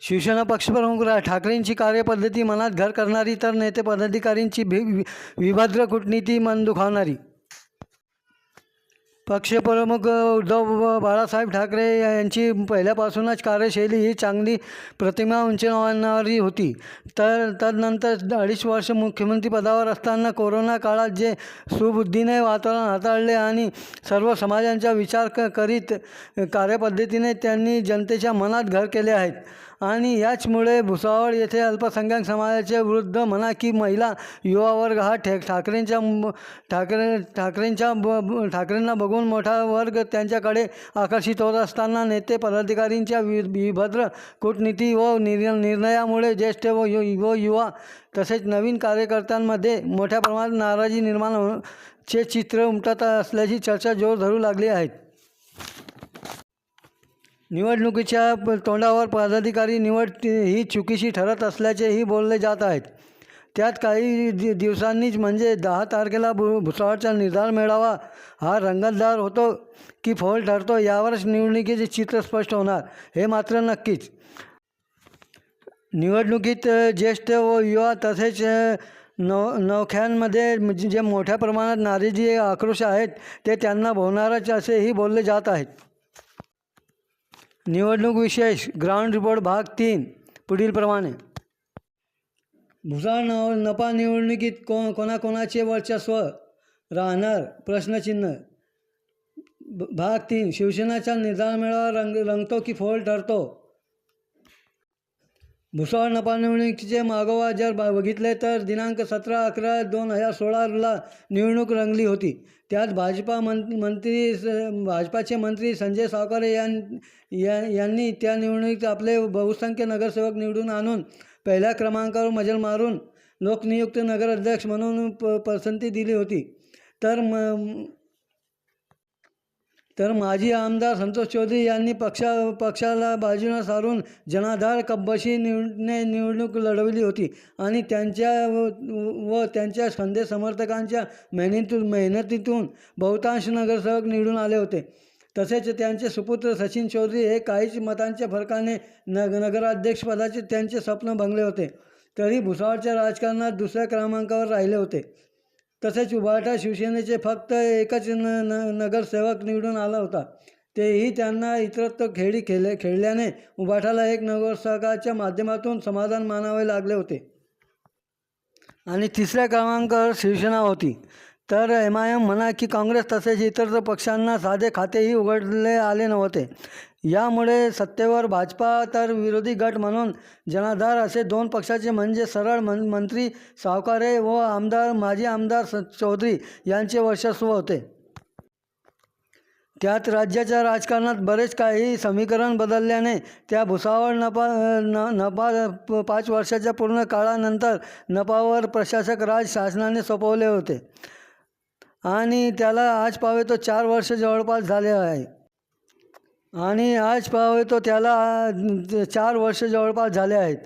शिवसेना पक्षप्रमुख राज ठाकरेंची कार्यपद्धती मनात घर करणारी तर नेते पदाधिकारींची भि वि- विभद्र कूटनीती मन दुखावणारी. पक्षप्रमुख उद्धव बाळासाहेब ठाकरे यांची पहिल्यापासूनच कार्यशैली ही चांगली प्रतिमा उंचावणारी होती. तर तदनंतर अडीच वर्ष मुख्यमंत्री पदावर असताना कोरोना काळात जे सुबुद्धीने वातावरण हाताळले आणि सर्व समाजांचा विचार क करीत कार्यपद्धतीने त्यांनी जनतेच्या मनात घर केले आहेत. आणि याचमुळे भुसावळ येथे अल्पसंख्याक समाजाचे वृद्ध म्हणा की महिला युवा वर्ग हा ठे ठाकरेंच्या ठाकरे ठाकरेंच्या ब ब- ठाकरेंना बघून मोठा वर्ग त्यांच्याकडे आकर्षित होत असताना नेते पदाधिकारींच्या वि विभद्र कूटनीती व निर निर्णयामुळे ज्येष्ठ व यु व युवा तसेच नवीन कार्यकर्त्यांमध्ये मोठ्या प्रमाणात नाराजी निर्माण चे चित्र उमटत असल्याची चर्चा जोर धरू लागली आहेत निवडणुकीच्या तोंडावर पदाधिकारी निवड ही चुकीची ठरत असल्याचेही बोलले जात आहेत. त्यात काही दि दिवसांनीच म्हणजे दहा तारखेला भु भुसावळचा निर्धार मेळावा हा रंगतदार होतो की फोल ठरतो यावरच निवडणुकीचे चित्र स्पष्ट होणार हे मात्र नक्कीच. निवडणुकीत ज्येष्ठ व युवा तसेच नौ नव नवख्यांमध्ये म्हणजे जे मोठ्या प्रमाणात नाराजी आक्रोश आहेत ते त्यांना भोवणारच असेही बोलले जात आहेत. निवडणूक विशेष ग्राउंड रिपोर्ट भाग तीन पुढीलप्रमाणे. भुसावळ न नपा निवडणुकीत को कोणाकोणाचे वर्चस्व? राहणार प्रश्नचिन्ह. भाग तीन. शिवसेनाचा निर्धार मेळावा रंग रंगतो की फोल ठरतो? भुसावळ नपा निवडणुकीचे मागोवा जर बघितले तर दिनांक सतरा अकरा दोन हजार सोळाला निवडणूक रंगली होती. त्यात भाजपा मं मंत्री भाजपाचे मंत्री संजय सावकारे यां या यांनी त्या निवडणुकीत आपले बहुसंख्य नगरसेवक निवडून आणून पहिल्या क्रमांकावर मजल मारून लोकनियुक्त नगराध्यक्ष म्हणून प पसंती दिली होती. तर म तर माजी आमदार संतोष चौधरी यांनी पक्षा पक्षाला बाजूला सारून जनाधार कब्बशी निवडणे निवडणूक लढवली होती आणि त्यांच्या व व त्यांच्या संदेश समर्थकांच्या मेहनतीतून मेहनतीतून बहुतांश नगरसेवक निवडून आले होते. तसेच त्यांचे सुपुत्र सचिन चौधरी हे काहीच मतांच्या फरकाने नग नगराध्यक्षपदाचे त्यांचे स्वप्न भंगले होते. तरी भुसावळच्या राजकारणात दुसऱ्या क्रमांकावर राहिले होते. तसेच उभाटा शिवसेनेचे फक्त एकच न न नगरसेवक निवडून आला होता. तेही त्यांना इतरत्र खेळी खेळले खेळल्याने उभाटाला एक नगरसेवकाच्या माध्यमातून समाधान मानावे लागले होते. आणि तिसऱ्या क्रमांकावर शिवसेना होती. तर एम आय एम म्हणा की काँग्रेस तसेच इतर पक्षांना साधे खातेही उघडले आले नव्हते. यामुळे सत्तेवर भाजपा तर विरोधी गट म्हणून जनाधार असे दोन पक्षाचे म्हणजे सरळ मन मंत्री सावकारे व आमदार माजी आमदार स चौधरी यांचे वर्चस्व होते. त्यात राज्याच्या राजकारणात बरेच काही समीकरण बदलल्याने त्या भुसावळ नपा न नपा पाच वर्षाच्या पूर्ण काळानंतर नपावर प्रशासक राज शासनाने सोपवले होते. आणि त्याला आज पावे तो चार वर्ष जवळपास झाले आहे. आणि आज पावे तो त्याला चार वर्ष जवळपास झाले आहेत.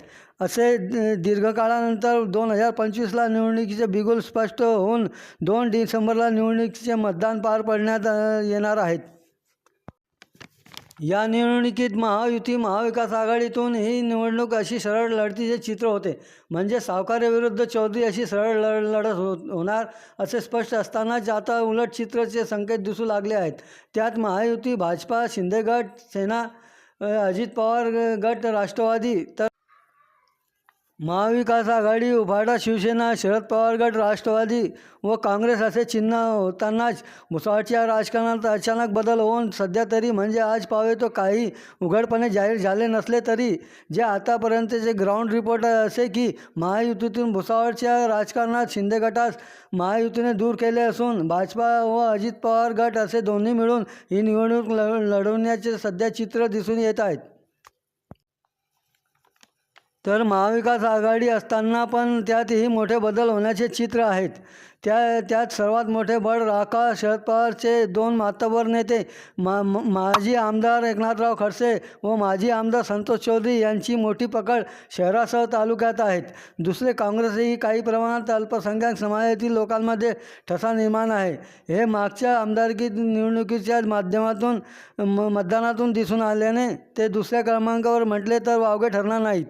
असे दीर्घकाळानंतर दोन हजार पंचवीसला निवडणुकीचे बिगुल स्पष्ट होऊन दोन डिसेंबरला निवडणुकीचे मतदान पार पडण्यात येणार आहेत. या निवडणुकीत महायुती महाविकास आघाडीतून ही निवडणूक अशी सरळ लढतीचे चित्र होते. म्हणजे सावकारेविरुद्ध चौधरी अशी सरळ लढ लढत हो होणार असे स्पष्ट असतानाच आता उलट चित्राचे संकेत दिसू लागले आहेत. त्यात महायुती भाजपा शिंदे गट सेना अजित पवार गट राष्ट्रवादी तर महाविकास आघाडी उभाटा शिवसेना शरद पवार गट राष्ट्रवादी व काँग्रेस असे चिन्ह होतानाच मुसळच्या राजकारणात अचानक बदल होऊन सध्या तरी म्हणजे आज पावे तो काही उघडपणे जाहीर झाले नसले तरी. जे आतापर्यंतचे ग्राउंड रिपोर्ट असे की महायुतीतून भुसावळच्या राजकारणात शिंदे गटास महायुतीने दूर केले असून भाजपा व अजित पवार गट असे दोन्ही मिळून ही निवडणूक लढ लढवण्याचे सध्या चित्र दिसून येत आहेत. तर महाविकास आघाडी असताना पण त्यातही मोठे बदल होण्याचे चित्र आहेत. त्या त्यात सर्वात मोठे बळ राका शरद पवारचे दोन मातबर नेते मा माजी आमदार एकनाथराव खडसे व माजी आमदार संतोष चौधरी यांची मोठी पकड शहरासह तालुक्यात आहेत. दुसरे काँग्रेसही काही प्रमाणात अल्पसंख्याक समाजातील लोकांमध्ये ठसा निर्माण आहे. हे मागच्या आमदारकी निवडणुकीच्या माध्यमातून म मतदानातून दिसून आल्याने ते दुसऱ्या क्रमांकावर म्हटले तर वावगे ठरणार नाहीत.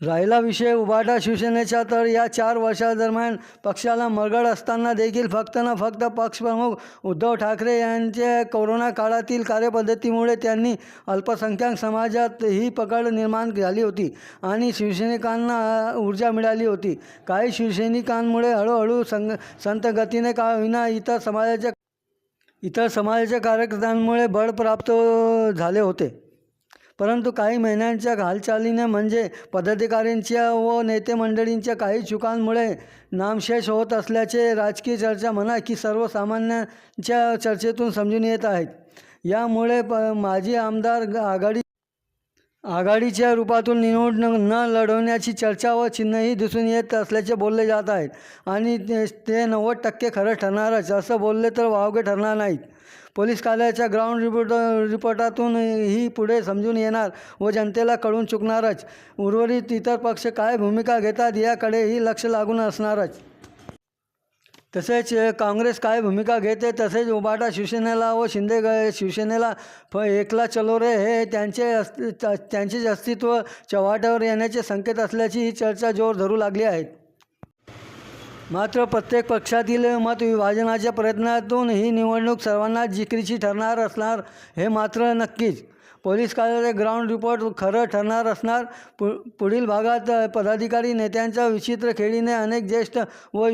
राहिला विषय उभाटा शिवसेनेचा तर या चार वर्षादरम्यान पक्षाला मरगळ असताना देखील फक्त ना फक्त पक्षप्रमुख उद्धव ठाकरे यांच्या कोरोना काळातील कार्यपद्धतीमुळे त्यांनी अल्पसंख्याक समाजात ही पकड निर्माण झाली होती आणि शिवसैनिकांना ऊर्जा मिळाली होती. काही शिवसैनिकांमुळे हळूहळू संग संतगतीने का होईना इतर समाजाच्या इतर समाजाच्या कार्यकर्त्यांमुळे बळ प्राप्त झाले होते. परंतु काही महिन्यांच्या हालचालीने म्हणजे पदाधिकाऱ्यांच्या व नेते मंडळींच्या काही चुकांमुळे नामशेष होत असल्याचे राजकीय चर्चा म्हणा की सर्वसामान्यांच्या चर्चेतून समजून येत आहेत. यामुळे प माजी आमदार ग- आघाडी आघाडीच्या रूपातून निवडणूक न लढवण्याची चर्चा व चिन्हही दिसून येत असल्याचे बोलले जात आहेत. आणि ते ते नव्वद टक्के खरं ठरणारच. असं बोलले तर वावगे ठरणार नाहीत. पोलीस कार्यालयाच्या ग्राउंड रिपोर्ट रिपोर्टातून ही पुढे समजून येणार व जनतेला कळून चुकणारच. उर्वरित इतर पक्ष काय भूमिका घेतात याकडेही लक्ष लागून असणारच. तसेच काँग्रेस काय भूमिका घेते तसेच उबाटा शिवसेनेला व शिंदे शिवसेनेला फ एकला चलो रे हे त्यांचे अस्ति त्यांचेच अस्तित्व चव्हाट्यावर येण्याचे संकेत असल्याची ही चर्चा जोर धरू लागली आहे. मात्र प्रत्येक पक्षातील मत विभाजनाच्या प्रयत्नातून ही निवडणूक सर्वांना जिकरीची ठरणार असणार हे मात्र नक्कीच. पोलीस कार्यालय ग्राउंड रिपोर्ट खरं ठरणार असणार. पु पुढील भागात पदाधिकारी नेत्यांच्या विचित्र खेळीने अनेक ज्येष्ठ व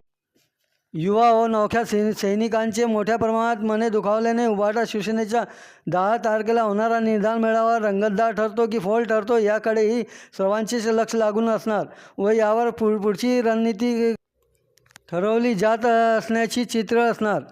युवा व नौख्या सै सैनिकांचे मोठ्या प्रमाणात मने दुखावल्याने उभाटा शिवसेनेच्या दहा तारखेला होणारा निर्धार मेळावा रंगतदार ठरतो की फोल ठरतो याकडेही सर्वांचेच लक्ष लागून असणार व यावर पुढ पुढची रणनीती ठरवली जात असण्याची चित्र असणार.